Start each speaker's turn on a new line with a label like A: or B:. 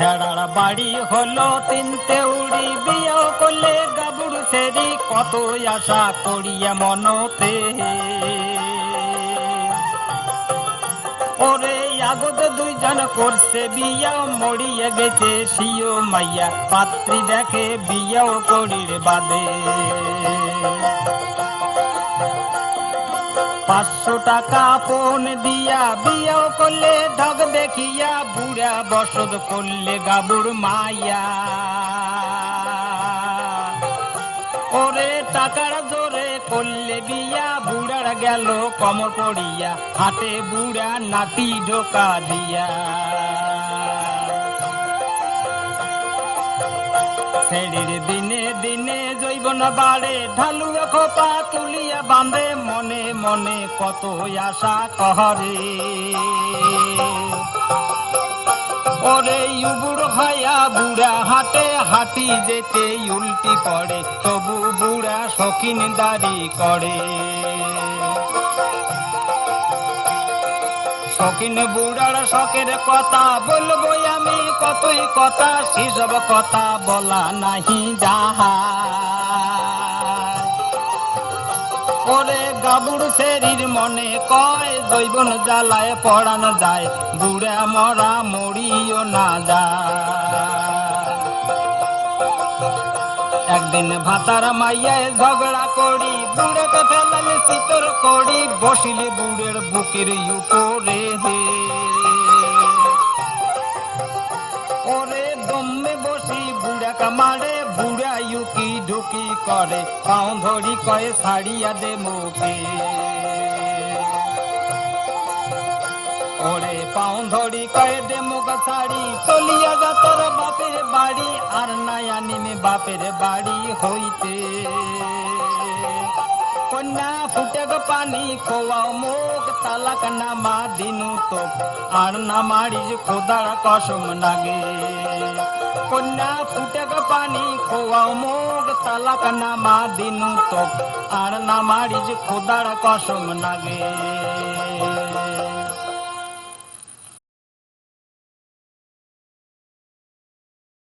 A: বাড়ি হলো তিনটে উড়ি, বিয়েও করলে গাবুড় সেরি কত আশা করিয়া মনতে। ওরে আগত দুইজন করছে বিয়া, মরিয়ে গেছে সিও মাইয়া, পাত্রী দেখে বিয়াও করির বাদে। পাঁচশো টাকা পণ দিয়া বিয়াও করলে ঢগ দেখিয়া বুড়া বসত করলে গাবুর মাইয়া। ওরে টাকার জোরে করলে বিয়া, বুড়ার গেল কমর পড়িয়া, হাতে বুড়া নাতি ঢোকা দিয়া। ছেড়ির দিনে জৈবন বাড়ে, ঢালুয়া খোপা তুলিয়া বাঁধে, মনে মনে কত আশা কহরে। ওরে ইউবুড় ভাইয়া, বুড়া হাটে, হাঁটি যেতে উল্টি পড়ে, তবু বুড়া শখিন দাড়ি করে। শখিন বুড়ার শখের কথা বলব আমি, কতই কথা, সেসব কথা বলা নাহি যাহা। গাবুর শরীর মনে কয়, জৈবন পড়ানো যায় বুড়া মরা মরিও না একদিন ভাতার মাইয়ায় ঝগড়া করি বুড়াকে ফেলালে চিতর করি, বসিলে বুড়ের বুকের উপরে হে। ওরে দমে বসি বুড়াকা মারে বুড়া ইউকি ঢুকি করে? পাও ধরি কয়ে ছাড়িয়া দে মুখে। ওরে পাও ধরি কয়ে দে মুখ ছাড়ি চলিয়া যা তোর বাপের বাড়ি, আর নাই আনিমে বাপের বাড়ি হইতে। কন্যা ফুটে পানি খোয়াও মুখ, তালাক নামা দিনু তো আর না মারিস খোদার কসম নাগে। কন্যা ফুটে গো পানি খোয়াও, মোগ তালাক নামা দিন তো আর না মারিস খোদার কসম নাগে।